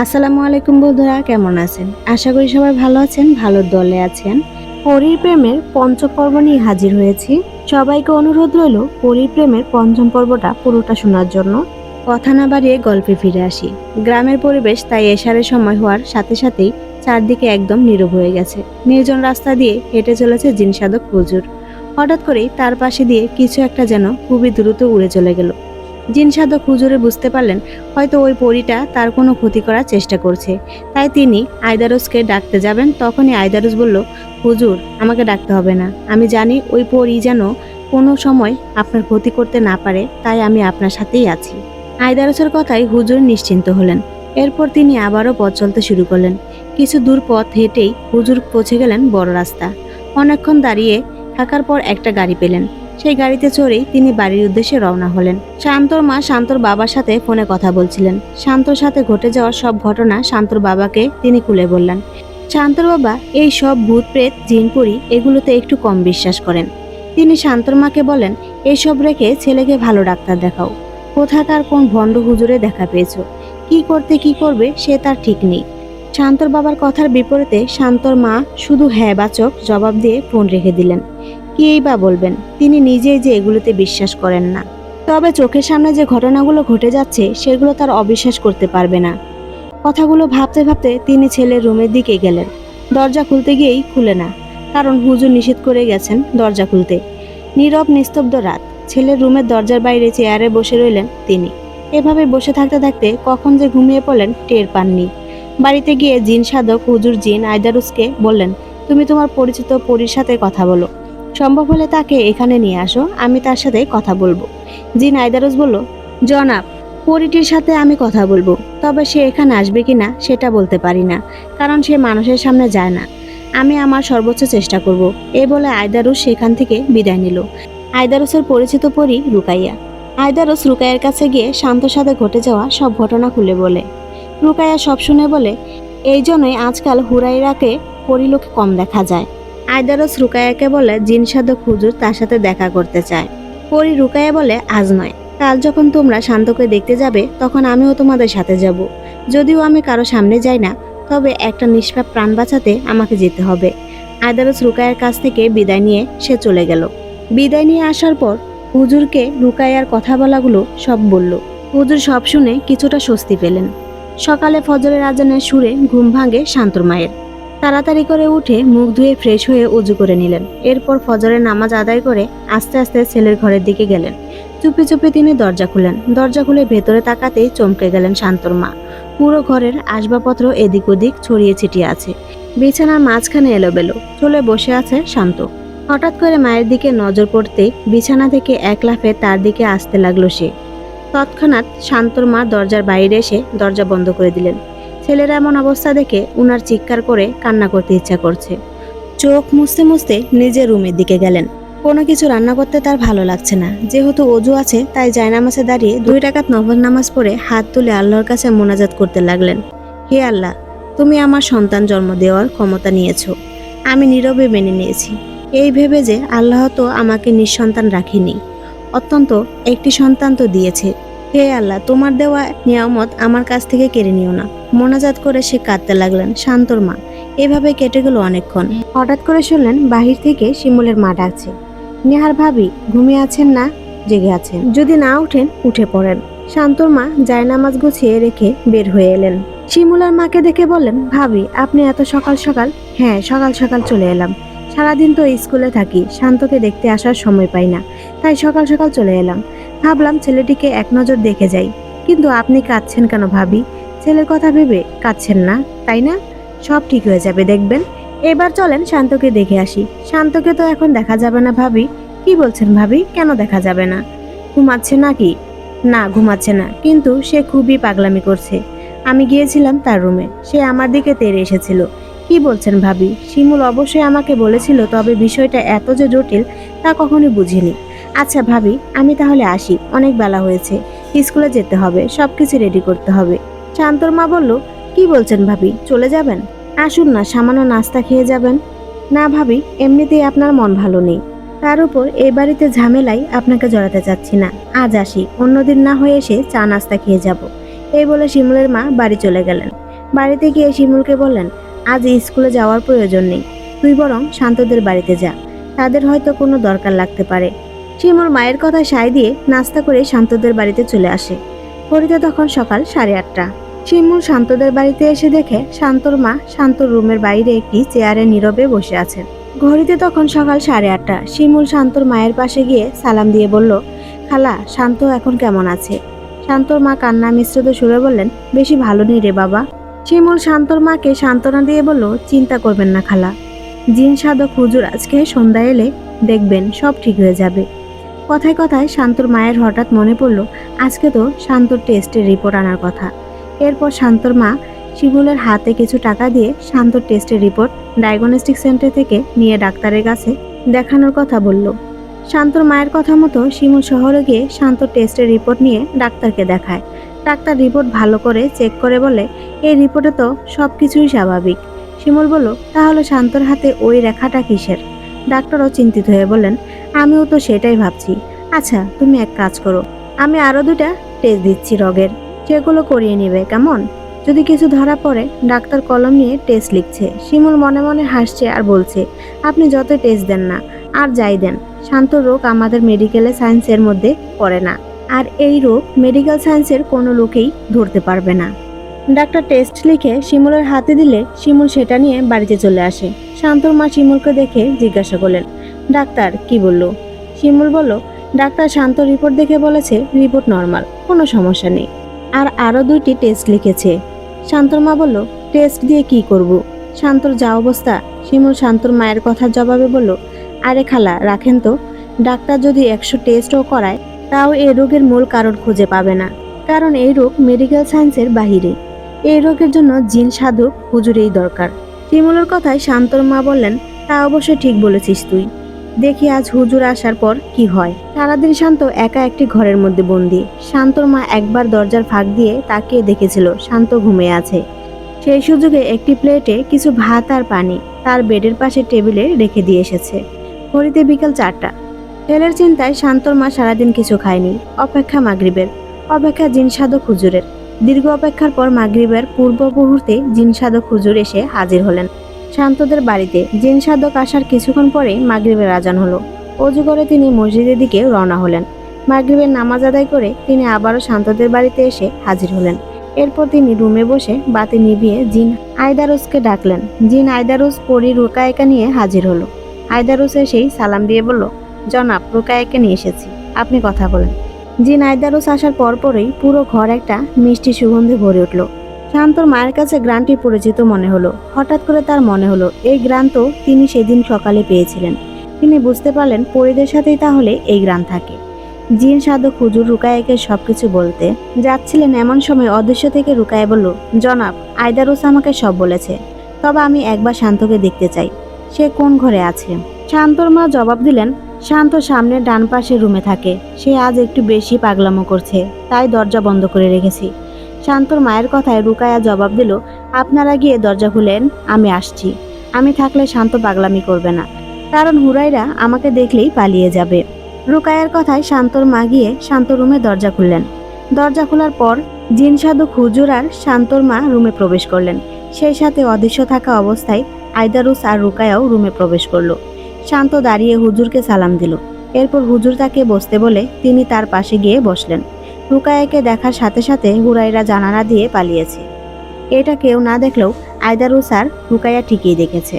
আসসালামু আলাইকুম বন্ধুরা, কেমন আছেন? আশা করি সবাই ভালো আছেন, ভালো দলে আছেন। পরীর প্রেমের পঞ্চম পর্ব নিয়ে হাজির হয়েছি। সবাইকে অনুরোধ রইল পরীর প্রেমের পঞ্চম পর্বটা পুরোটা শোনার জন্য। কথা না বাড়িয়ে গল্পে ফিরে আসি। গ্রামের পরিবেশ তাই এশারের সময় হওয়ার সাথে সাথেই চারদিকে একদম নীরব হয়ে গেছে। নির্জন রাস্তা দিয়ে হেঁটে চলেছে জিনসাধক হুজুর। হঠাৎ করেই তার পাশে দিয়ে কিছু একটা যেন খুবই দ্রুত উড়ে চলে গেল। জিনসাধক হুজুরে বুঝতে পারলেন, হয়তো ওই পরীটা তার কোনো ক্ষতি করার চেষ্টা করছে। তাই তিনি আয়দারুসকে ডাকতে যাবেন, তখনই আয়দারুস বলল, হুজুর, আমাকে ডাকতে হবে না। আমি জানি ওই পরী যেন কোনো সময় আপনার ক্ষতি করতে না পারে, তাই আমি আপনার সাথেই আছি। আয়দারুসের কথাই হুজুর নিশ্চিন্ত হলেন। এরপর তিনি আবারও পথ চলতে শুরু করলেন। কিছু দূর পথ হেঁটেই হুজুর পৌঁছে গেলেন বড় রাস্তা। অনেকক্ষণ দাঁড়িয়ে থাকার পর একটা গাড়ি পেলেন। সেই গাড়িতে চড়েই তিনি বাড়ির উদ্দেশ্যে রওনা হলেন। শান্তর মা শান্তর বাবার সাথে ফোনে কথা বলছিলেন। শান্তর সাথে ঘটে যাওয়া সব ঘটনা শান্তর বাবাকে তিনি খুলে বললেন। শান্তর বাবা এই সব ভূত, প্রেত জিনপুরি এগুলোতে একটু কম বিশ্বাস করেন। তিনি শান্তর মাকে বলেন এইসব রেখে ছেলেকে ভালো ডাক্তার দেখাও। কোথাকার কোন ভণ্ড হুজুরে দেখা পেয়েছ? কি করতে কি করবে সে তার ঠিক নেই। শান্তর বাবার কথার বিপরীতে শান্তর মা শুধু হ্যাঁ বাচক জবাব দিয়ে ফোন রেখে দিলেন। কি এই বা বলবেন, তিনি নিজেই যে এগুলোতে বিশ্বাস করেন না। তবে চোখের সামনে যে ঘটনাগুলো ঘটে যাচ্ছে, সেগুলো তার অবিশ্বাস করতে পারবে না। কথাগুলো ভাবতে ভাবতে তিনি ছেলের রুমের দিকে গেলেন। দরজা খুলতে গিয়েই খুলে না, কারণ হুজুর নিষেধ করে গেছেন দরজা খুলতে। নীরব নিস্তব্ধ রাত, ছেলের রুমের দরজার বাইরে চেয়ারে বসে রইলেন তিনি। এভাবে বসে থাকতে থাকতে কখন যে ঘুমিয়ে পড়লেন, টের পাননি। বাড়িতে গিয়ে জিন সাধক হুজুর জিন আয়দারুসকে বললেন, তুমি তোমার পরিচিত পরীর সাথে কথা বলো। সম্ভব হলে তাকে এখানে নিয়ে আসো, আমি তার সাথে কথা বলব। জিন আয়দারুস বলল, জনাব, পরিটির সাথে আমি কথা বলব, তবে সে এখানে আসবে কিনা সেটা বলতে পারি না, কারণ সে মানুষের সামনে যায় না। আমি আমার সর্বোচ্চ চেষ্টা করব। এ বলে আয়দারুস সেখান থেকে বিদায় নিল। আয়দারুসের পরিচিত পরি রুকাইয়া। আয়দারুস রুকাইয়ার কাছে গিয়ে শান্তর সাথে ঘটে যাওয়া সব ঘটনা খুলে বলে। রুকাইয়া সব শুনে বলে, এই জন্যই আজকাল হুরাইরাকে পরিলোকে কম দেখা যায়। আয়দারস রুকায়াকে বলে, জিন সাধক হুজুর তার সাথে দেখা করতে চায়। পরি রুকায়া বলে, আজ নয়। কাল যখন তোমরা শান্তকে দেখতে যাবে, তখন আমিও তোমাদের সাথে যাব। যদিও আমি কারও সামনে যাই না, তবে একটা নিষ্পাপ প্রাণ বাঁচাতে আমাকে যেতে হবে। আয়দারস রুকায়ার কাছ থেকে বিদায় নিয়ে সে চলে গেল। বিদায় নিয়ে আসার পর হুজুরকে রুকায়ার কথা বলাগুলো সব বলল। হুজুর সব শুনে কিছুটা স্বস্তি পেলেন। সকালে ফজরের আজানের সুরে ঘুম ভাঙে শান্তর মায়ের। তাড়াতাড়ি করে উঠে মুখ ধুয়ে ফ্রেশ হয়ে উজু করে নিলেন। এরপর ফজরের নামাজ আদায় করে আস্তে আস্তে ছেলের ঘরের দিকে গেলেন। চুপি চুপি তিনি দরজা খুলেন। দরজা খুলে ভেতরে তাকাতেই চমকে গেলেন শান্তর মা। পুরো ঘরের আসবাবপত্র এদিক ওদিক ছড়িয়ে ছিটিয়ে আছে। বিছানার মাঝখানে এলোবেলো। চলে বসে আছে শান্ত। হঠাৎ করে মায়ের দিকে নজর পড়তেই বিছানা থেকে এক লাফে তার দিকে আসতে লাগল সে। তৎক্ষণাৎ শান্তর মা দরজার বাইরে এসে দরজা বন্ধ করে দিলেন। ছেলের এমন অবস্থা দেখে উনার চিৎকার করে কান্না করতে ইচ্ছা করছে। চোখ মুছতে মুছতে নিজের রুমের দিকে গেলেন। কোনো কিছু রান্না করতে তার ভালো লাগছে না। যেহেতু অজু আছে, তাই জায়নামাজে দাঁড়িয়ে দুই টাকাত নফল নামাজ পড়ে হাত তুলে আল্লাহর কাছে মোনাজাত করতে লাগলেন। হে আল্লাহ, তুমি আমার সন্তান জন্ম দেওয়ার ক্ষমতা নিয়েছো। আমি নীরবে মেনে নিয়েছি। এই ভেবে যে আল্লাহ তো আমাকে নিঃসন্তান রাখিনি। অত্যন্ত একটি সন্তান তো দিয়েছে। হে আল্লাহ, তোমার দেওয়া নিয়ামত আমার কাছ থেকে কেড়ে নিও না। মোনাজাত করে সে কাঁদতে লাগলেন, শান্তর মা। এভাবে কেটে গেল অনেকক্ষণ। হঠাৎ করে শুনলেন বাহির থেকে শিমুলের মা ডাকছে। নেহার ভাবি, ঘুমিয়ে আছেন না? জেগে আছেন। যদি না উঠেন উঠে পড়েন। শান্তর মা জায়নামাজ গুছিয়ে রেখে বের হয়ে এলেন। শিমুলার মাকে দেখে বললেন, ভাবি, আপনি এত সকাল সকাল হ্যাঁ সকাল সকাল চলে এলাম। সারাদিন তো স্কুলে থাকি, শান্তকে দেখতে আসার সময় পাই না, তাই সকাল সকাল চলে এলাম। ভাবলাম ছেলেটিকে এক নজর দেখে যাই, কিন্তু আপনি কাঁদছেন কেন ভাবি? ছেলের কথা ভেবে কাঁদছেন না, তাই না? সব ঠিক হয়ে যাবে, দেখবেন। এবার চলেন শান্তকে দেখে আসি। শান্তকে তো এখন দেখা যাবে না ভাবি। কি বলছেন ভাবি? কেন দেখা যাবে না? ঘুমাচ্ছে নাকি? না, ঘুমাচ্ছে না, কিন্তু সে খুবই পাগলামি করছে। আমি গিয়েছিলাম তার রুমে। সে আমার দিকে তেড়ে এসেছিল। কি বলছেন ভাবি? শিমুল অবশ্যই আমাকে বলেছিল, তবে বিষয়টা এত যে জটিল তা কখনোই বুঝিনি। আচ্ছা ভাবি, আমি তাহলে আসি, অনেক বেলা হয়েছে। স্কুলে যেতে হবে সব কিছু রেডি করতে হবে। শান্তর মা বলল, কি বলছেন ভাবি, চলে যাবেন? আসুন না, সামান্য নাস্তা খেয়ে যাবেন। না ভাবি, এমনিতেই আপনার মন ভালো নেই। তার উপর এই বাড়িতে ঝামেলাই আপনাকে জড়াতে চাচ্ছি না। আজ আসি, অন্যদিন না হয়ে এসে চা নাস্তা খেয়ে যাব। এই বলে শিমুলের মা বাড়ি চলে গেলেন। বাড়িতে গিয়ে শিমুলকে বললেন আজ স্কুলে যাওয়ার প্রয়োজন নেই। তুই বরং শান্তদের বাড়িতে যা। তাদের হয়তো কোনো দরকার লাগতে পারে। শিমুল মায়ের কথা সায় দিয়ে নাস্তা করে শান্তদের বাড়িতে চলে আসে। ঘড়িতে তখন সকাল সাড়ে আটটা। শিমুল শান্তদের বাড়িতে এসে দেখে শান্তর মা শান্তর রুমের বাইরে একটি চেয়ারে নীরবে বসে আছেন ঘড়িতে তখন সকাল সাড়ে আটটা। শিমুল শান্তর মায়ের পাশে গিয়ে সালাম দিয়ে বলল, খালা, শান্ত এখন কেমন আছে? শান্তর মা কান্না মিশ্রিত সুরে বললেন, বেশি ভালো নেই রে বাবা। শিমুল শান্তর মাকে সান্ত্বনা দিয়ে বলল, চিন্তা করবেন না খালা। জিন সাধক হুজুর আজকে সন্ধ্যা এলে দেখবেন সব ঠিক হয়ে যাবে। কথায় কথায় শান্তর মায়ের হঠাৎ মনে পড়ল, আজকে তো শান্তর টেস্টের রিপোর্ট আনার কথা। এরপর শান্তর মা শিমুলের হাতে কিছু টাকা দিয়ে শান্তর টেস্টের রিপোর্ট ডায়াগনস্টিক সেন্টার থেকে নিয়ে ডাক্তারের কাছে দেখানোর কথা বলল। শান্তর মায়ের কথা মতো শিমুল শহরে গিয়ে শান্ত টেস্টের রিপোর্ট নিয়ে ডাক্তারকে দেখায়। ডাক্তার রিপোর্ট ভালো করে চেক করে বলে, এই রিপোর্টে তো সব কিছুই স্বাভাবিক। শিমুল বলল, তাহলে শান্তর হাতে ওই রেখাটা কিসের? ডাক্তারও চিন্তিত হয়ে বললেন, আমিও তো সেটাই ভাবছি। আচ্ছা তুমি এক কাজ করো, আমি আরও দুটা টেস্ট দিচ্ছি রগের। সেগুলো করিয়ে নেবে, কেমন? যদি কিছু ধরা পড়ে, ডাক্তার কলম নিয়ে টেস্ট লিখছে। শিমুল মনে মনে হাসছে আর বলছে, আপনি যত টেস্ট দেন না, আর যাই দেন শান্ত রোগ আমাদের মেডিকেলে সায়েন্সের মধ্যে পড়ে না। আর এই রোগ মেডিকেল সায়েন্সের কোনো লোকেই ধরতে পারবে না। ডাক্তার টেস্ট লিখে শিমুলের হাতে দিলে শিমুল সেটা নিয়ে বাড়িতে চলে আসে। শান্তর মা শিমুলকে দেখে জিজ্ঞাসা করলেন, ডাক্তার, কি বলল? শিমুল বলল, ডাক্তার শান্ত রিপোর্ট দেখে বলেছে রিপোর্ট নর্মাল কোনো সমস্যা নেই। আর আরও দুইটি টেস্ট লিখেছে। শান্তর মা বলল টেস্ট দিয়ে কি করব? শান্তর যা অবস্থা, শিমুল শান্তর মায়ের কথার জবাবে বলল আরে খালা, রাখেন তো। ডাক্তার যদি একশো টেস্টও করায়, তাও এই রোগের মূল কারণ খুঁজে পাবে না। কারণ এই রোগ মেডিকেল সায়েন্সের বাহিরে। এই রোগের জন্য জিন সাধক হুজুরেই দরকার। শিমুলের কথায় শান্তর মা বললেন, তা অবশ্যই ঠিক বলেছিস তুই। দেখি আজ হুজুর আসার পর কি হয়? সারাদিন শান্ত একা একটি ঘরের মধ্যে বন্দি। শান্তর মা একবার দরজার ফাঁক দিয়ে তাকিয়ে দেখেছিল শান্ত ঘুমিয়ে আছে। সেই সুযোগে একটি প্লেটে কিছু ভাত আর পানি তার বেডের পাশে টেবিলে রেখে দিয়ে এসেছে। ঘড়িতে বিকাল চারটা। ছেলের চিন্তায় শান্তর মা সারাদিন কিছু খায়নি। অপেক্ষা মাগরিবের। অপেক্ষা জিন সাধক হুজুরের। দীর্ঘ অপেক্ষার পর মাগরিবের পূর্ব মুহূর্তে জিন সাধক হুজুর এসে হাজির হলেন। শান্তদের বাড়িতে জিন সাধক আসার কিছুক্ষণ পরেই মাগরিবের আজান হলো। অজু করে তিনি মসজিদের দিকে রওনা হলেন। মাগরিবের নামাজ আদায় করে তিনি আবারও শান্তদের বাড়িতে এসে হাজির হলেন। এরপর তিনি রুমে বসে বাতি নিভিয়ে জিন আয়দারুসকে ডাকলেন। জিন আয়দারুস পরি রুকায়কা নিয়ে হাজির হলো। আয়দারুস সেই সালাম দিয়ে বলল, জনাব, রুকায়কে নিয়ে এসেছি। আপনি কথা বলেন। জিন আয়দারুস আসার পরপরই পুরো ঘর একটা মিষ্টি সুগন্ধে ভরে উঠল। শান্তর মায়ের কাছে গ্রানটি পরিচিত মনে হলো। হঠাৎ করে তার মনে হলো, এই গ্রান তো তিনি সেদিন সকালে পেয়েছিলেন। তিনি বুঝতে পারলেন পরিদের সাথেই তাহলে এই গ্রান থাকে। জিন, সাধক, হুজুর রুকায়াকে সব কিছু বলতে যাচ্ছিলেন এমন সময় অদৃশ্য থেকে রুকায়া বলল, জনাব আয়দারুস আমাকে সব বলেছে। তবে আমি একবার শান্তকে দেখতে চাই। সে কোন ঘরে আছে? শান্তর মা জবাব দিলেন, শান্ত সামনের ডান পাশের রুমে থাকে। সে আজ একটু বেশি পাগলামো করছে, তাই দরজা বন্ধ করে রেখেছি। শান্তর মায়ের কথায় রুকায়া জবাব দিল, আপনারা গিয়ে দরজা খুলেন, আমি আসছি। আমি থাকলে শান্ত পাগলামি করবে না। কারণ হুরাইরা আমাকে দেখলেই পালিয়ে যাবে। রুকায়ার কথায় শান্তর মা গিয়ে শান্ত রুমে দরজা খুললেন। দরজা খোলার পর জিন সাধক হুজুর আর শান্তর মা রুমে প্রবেশ করলেন। সেই সাথে অদৃশ্য থাকা অবস্থায় আইদারুস আর রুকায়াও রুমে প্রবেশ করল। শান্ত দাঁড়িয়ে হুজুরকে সালাম দিল। এরপর হুজুর তাকে বসতে বলে তিনি তার পাশে গিয়ে বসলেন। রুকায়াকে দেখার সাথে সাথে হুরাইরা জানালা দিয়ে পালিয়েছে। এটা কেউ না দেখলেও আয়দারুস আর রুকায়া ঠিকই দেখেছে।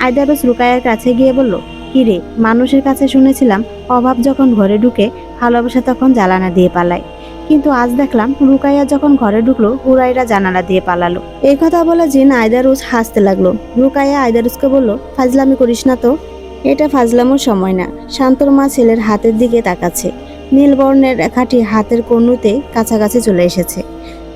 আয়দারুস রুকায়ার কাছে গিয়ে বলল কিরে মানুষের কাছে শুনেছিলাম অভাব যখন ঘরে ঢুকে ভালোবাসা তখন জ্বালানা দিয়ে পালায়। কিন্তু আজ দেখলাম রুকাইয়া যখন ঘরে ঢুকলো, হুরাইরা জানালা দিয়ে পালালো। এই কথা বলে জিন আয়দারুস হাসতে লাগল। রুকাইয়া আয়দারুসকে বলল, ফাজলামি করিস না তো? এটা ফাজলামোর সময় না। শান্তর মা ছেলের হাতের দিকে তাকাচ্ছে। নীলবর্ণের রেখাটি হাতের কনুতে কাছাকাছি চলে এসেছে।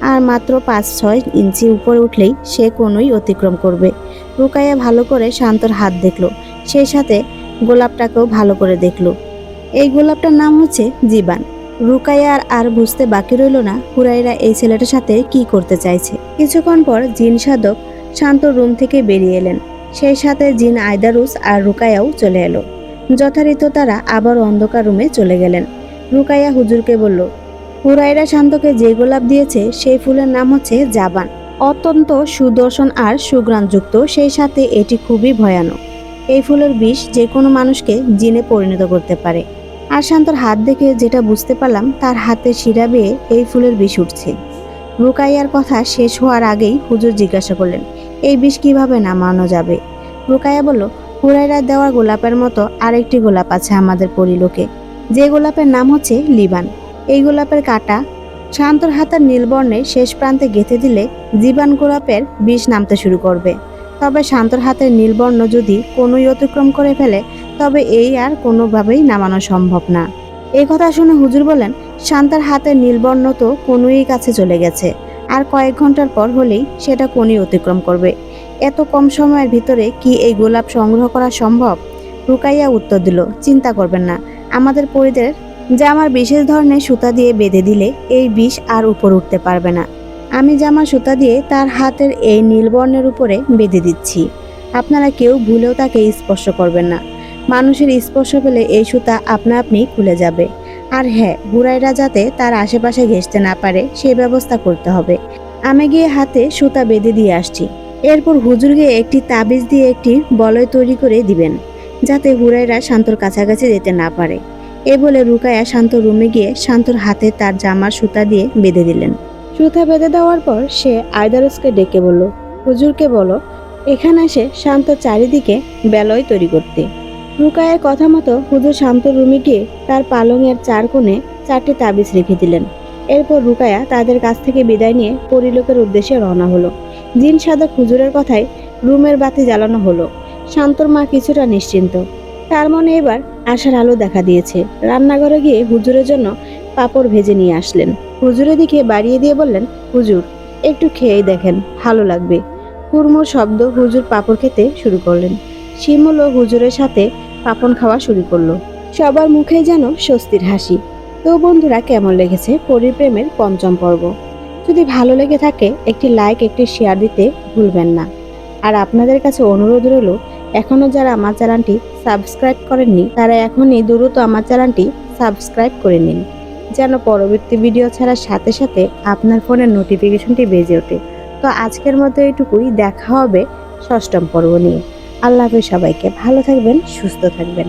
আর মাত্র পাঁচ ছয় ইঞ্চি উপরে উঠলেই সে কোনোই অতিক্রম করবে। রুকাইয়া ভালো করে শান্তর হাত দেখল। সেই সাথে গোলাপটাকেও ভালো করে দেখল। এই গোলাপটার নাম হচ্ছে জীবান। রুকাইয়ার আর বুঝতে বাকি রইল না হুরাইরা এই ছেলেটার সাথে কি করতে চাইছে। কিছুক্ষণ পর জিন সাধক শান্ত রুম থেকে বেরিয়ে এলেন। সেই সাথে জিন আয়দারুস আর রুকায়াও চলে এলো। যথারীত তারা আবার অন্ধকার রুমে চলে গেলেন। রুকাইয়া হুজুরকে বলল, হুরাইরা শান্তকে যে গোলাপ দিয়েছে, সেই ফুলের নাম হচ্ছে জাবান। অত্যন্ত সুদর্শন আর সুগ্রাণযুক্ত সেই সাথে এটি খুবই ভয়ানক। এই ফুলের বিষ যে কোনো মানুষকে জিনে পরিণত করতে পারে। আর শান্তর হাত দেখে যেটা বুঝতে পারলাম, তার হাতে শিরা বেয়ে এই ফুলের বিষ উঠছে। রুকাইয়ার কথা শেষ হওয়ার আগেই হুজুর জিজ্ঞাসা করলেন, এই বিষ কীভাবে নামানো যাবে? রুকাইয়া বলল, হুরাইরা দেওয়া গোলাপের মতো আরেকটি গোলাপ আছে আমাদের পরিলোকে। যে গোলাপের নাম হচ্ছে লিবান। এই গোলাপের কাটা শান্তর হাতের নীলবর্ণে শেষ প্রান্তে গেঁথে দিলে জীবান গোলাপের বিষ নামতে শুরু করবে। তবে শান্তর হাতের নীলবর্ণ যদি কোনোই অতিক্রম করে ফেলে তবে এই আর কোনোভাবেই নামানো সম্ভব না। এই কথা শুনে হুজুর বলেন, শান্তার হাতের নীলবর্ণ তো কোনোই কাছে চলে গেছে। আর কয়েক ঘণ্টার পর হলেই সেটা কোনই অতিক্রম করবে। এত কম সময়ের ভিতরে কি এই গোলাপ সংগ্রহ করা সম্ভব? রুকাইয়া উত্তর দিল, চিন্তা করবেন না। আমাদের পরিদের জামার বিশেষ ধরনের সুতা দিয়ে বেঁধে দিলে এই বিষ আর উপর উঠতে পারবে না। আমি জামার সুতা দিয়ে তার হাতের এই নীলবর্ণের উপরে বেঁধে দিচ্ছি। আপনারা কেউ ভুলেও তাকে স্পর্শ করবেন না। মানুষের স্পর্শ পেলে এই সুতা আপনা আপনি খুলে যাবে। আর হ্যাঁ বুড়াইরা যাতে তার আশেপাশে ঘেঁষতে না পারে, সে ব্যবস্থা করতে হবে। আমি গিয়ে হাতে সুতা বেঁধে দিয়ে আসছি। এরপর হুজুর গিয়ে একটি তাবিজ দিয়ে একটি বলয় তৈরি করে দিবেন, যাতে হুরাইরা শান্তর কাছাকাছি যেতে না পারে। এ বলে রুকায়া শান্ত রুমে গিয়ে শান্তর হাতে তার জামার সুতা দিয়ে বেঁধে দিলেন। সুতা বেঁধে দেওয়ার পর সে আয়দারসকে ডেকে বলল, হুজুরকে বলো, এখানে এসে শান্ত চারিদিকে বেলয় তৈরি করতে। রুকায়ের কথা মতো হুজুর শান্ত রুমে গিয়ে তার পালংয়ের চার কোণে চারটি তাবিজ রেখে দিলেন। এরপর রুকায়া তাদের কাছ থেকে বিদায় নিয়ে পরিলোকের উদ্দেশ্যে রওনা হলো। জিন সাদক হুজুরের কথায় রুমের বাতি জ্বালানো হলো। শান্তর মা কিছুটা নিশ্চিন্ত। তার মনে এবার আশার আলো দেখা দিয়েছে। রান্নাঘরে গিয়ে হুজুরের জন্য পাপড় ভেজে নিয়ে আসলেন। হুজুরের দিকে বাড়িয়ে দিয়ে বললেন, হুজুর, একটু খেয়েই দেখেন, ভালো লাগবে। কুরমুর শব্দ হুজুর পাপড় খেতে শুরু করলেন। শিমুলও হুজুরের সাথে পাপন খাওয়া শুরু করল। সবার মুখে যেন স্বস্তির হাসি। তো বন্ধুরা, কেমন লেগেছে পরিপ্রেমের পঞ্চম পর্ব? যদি ভালো লেগে থাকে, একটি লাইক একটি শেয়ার দিতে ভুলবেন না। আর আপনাদের কাছে অনুরোধ রইল এখনও যারা আমার চ্যানেলটি সাবস্ক্রাইব করেননি, তারা এখনই দ্রুত আমার চ্যানেলটি সাবস্ক্রাইব করে নিন। যেন পরবর্তী ভিডিও ছাড়ার সাথে সাথে আপনার ফোনের নোটিফিকেশনটি বেজে ওঠে। তো আজকের মতো এইটুকুই, দেখা হবে ষষ্ঠম পর্ব নিয়ে। আল্লাহ হাফেজ সবাইকে ভালো থাকবেন সুস্থ থাকবেন।